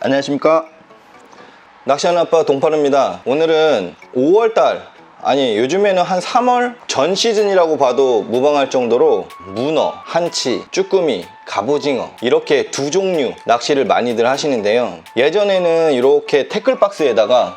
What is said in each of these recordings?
안녕하십니까? 낚시하는 아빠 동파르입니다. 오늘은 5월달 아니 요즘에는 한 3월 전 시즌이라고 봐도 무방할 정도로 문어, 한치, 쭈꾸미, 갑오징어 이렇게 두 종류 낚시를 많이들 하시는데요. 예전에는 이렇게 태클박스에다가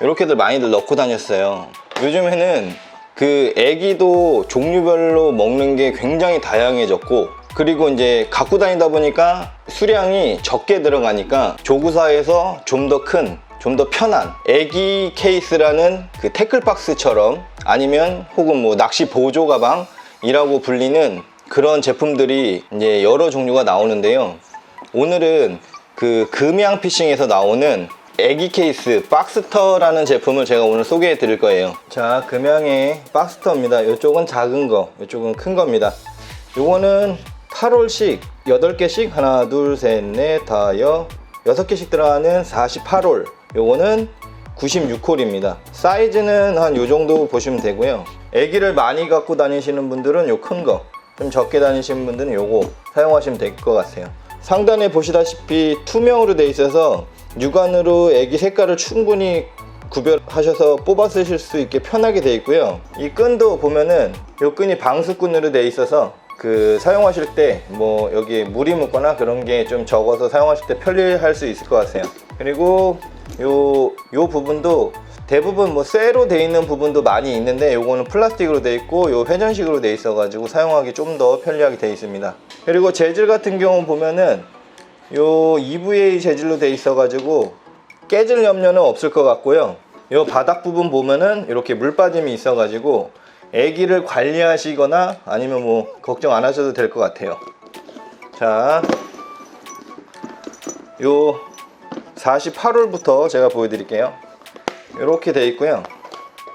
이렇게들 많이들 넣고 다녔어요. 요즘에는 그 애기도 종류별로 먹는 게 굉장히 다양해졌고 그리고 이제 갖고 다니다 보니까 수량이 적게 들어가니까 조구사에서 좀 더 큰, 좀 더 편한 애기 케이스라는 그 태클박스처럼 아니면 혹은 뭐 낚시 보조 가방이라고 불리는 그런 제품들이 이제 여러 종류가 나오는데요. 오늘은 그 금양 피싱에서 나오는 애기 케이스 박스터라는 제품을 제가 오늘 소개해 드릴 거예요. 자, 금양의 박스터입니다. 이쪽은 작은 거, 이쪽은 큰 겁니다. 요거는 8홀씩 8개씩 하나 둘셋넷 다여 6개씩 들어가는 48홀 요거는 96홀입니다 사이즈는 한 요 정도 보시면 되고요 애기를 많이 갖고 다니시는 분들은 요 큰 거 좀 적게 다니시는 분들은 요거 사용하시면 될 것 같아요 상단에 보시다시피 투명으로 돼 있어서 육안으로 애기 색깔을 충분히 구별하셔서 뽑아 쓰실 수 있게 편하게 돼 있고요. 이 끈도 보면은 요 끈이 방수끈으로 돼 있어서 그 사용하실 때 뭐 여기 물이 묻거나 그런 게 좀 적어서 사용하실 때 편리할 수 있을 것 같아요. 그리고 요, 요 부분도 대부분 뭐 쇠로 돼 있는 부분도 많이 있는데 요거는 플라스틱으로 돼 있고 요 회전식으로 돼 있어 가지고 사용하기 좀 더 편리하게 돼 있습니다. 그리고 재질 같은 경우 보면은 요 EVA 재질로 돼 있어 가지고 깨질 염려는 없을 것 같고요. 요 바닥 부분 보면은 이렇게 물 빠짐이 있어 가지고 애기를 관리하시거나 아니면 뭐 걱정 안 하셔도 될 것 같아요. 자, 요 48홀부터 제가 보여드릴게요. 이렇게 돼 있고요.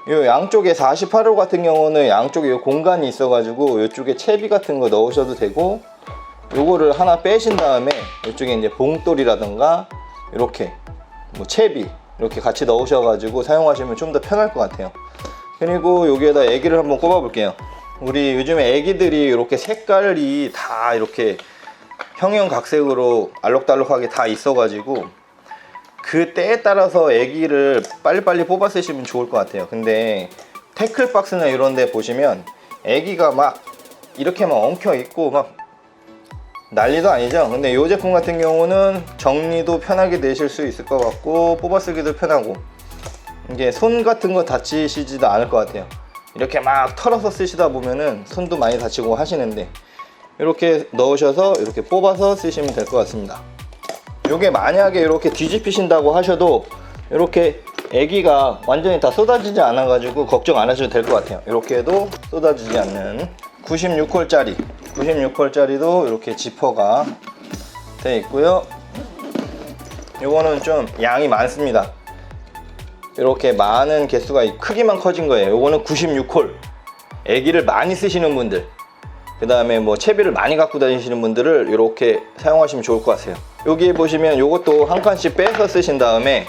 요 양쪽에 48홀 같은 경우는 양쪽에 요 공간이 있어 가지고 이쪽에 채비 같은 거 넣으셔도 되고 요거를 하나 빼신 다음에 이쪽에 이제 봉돌이라던가 이렇게 뭐 채비 이렇게 같이 넣으셔 가지고 사용하시면 좀 더 편할 것 같아요. 그리고 여기에다 애기를 한번 꼽아 볼게요. 우리 요즘에 애기들이 이렇게 색깔이 다 이렇게 형형각색으로 알록달록하게 다 있어 가지고 그 때에 따라서 애기를 빨리빨리 뽑아 쓰시면 좋을 것 같아요. 근데 태클박스나 이런 데 보시면 애기가 막 이렇게 막 엉켜 있고 막 난리도 아니죠. 근데 이 제품 같은 경우는 정리도 편하게 되실 수 있을 것 같고 뽑아 쓰기도 편하고 이게 손 같은 거 다치시지도 않을 것 같아요. 이렇게 막 털어서 쓰시다 보면은 손도 많이 다치고 하시는데 이렇게 넣으셔서 이렇게 뽑아서 쓰시면 될 것 같습니다. 이게 만약에 이렇게 뒤집히신다고 하셔도 이렇게 애기가 완전히 다 쏟아지지 않아 가지고 걱정 안 하셔도 될 것 같아요. 이렇게 해도 쏟아지지 않는 96홀짜리 96홀짜리도 이렇게 지퍼가 되어 있고요. 이거는 좀 양이 많습니다. 이렇게 많은 개수가 이 크기만 커진 거예요. 이거는 96홀. 애기를 많이 쓰시는 분들 그 다음에 뭐 채비를 많이 갖고 다니시는 분들을 이렇게 사용하시면 좋을 것 같아요. 여기 보시면 이것도 한 칸씩 빼서 쓰신 다음에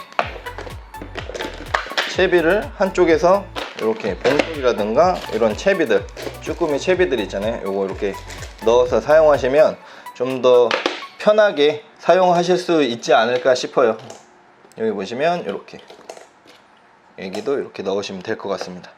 채비를 한쪽에서 이렇게 봉돌이라든가 이런 채비들 쭈꾸미 채비들 있잖아요. 요거 이렇게 넣어서 사용하시면 좀 더 편하게 사용하실 수 있지 않을까 싶어요. 여기 보시면 이렇게. 여기도 이렇게 넣으시면 될 것 같습니다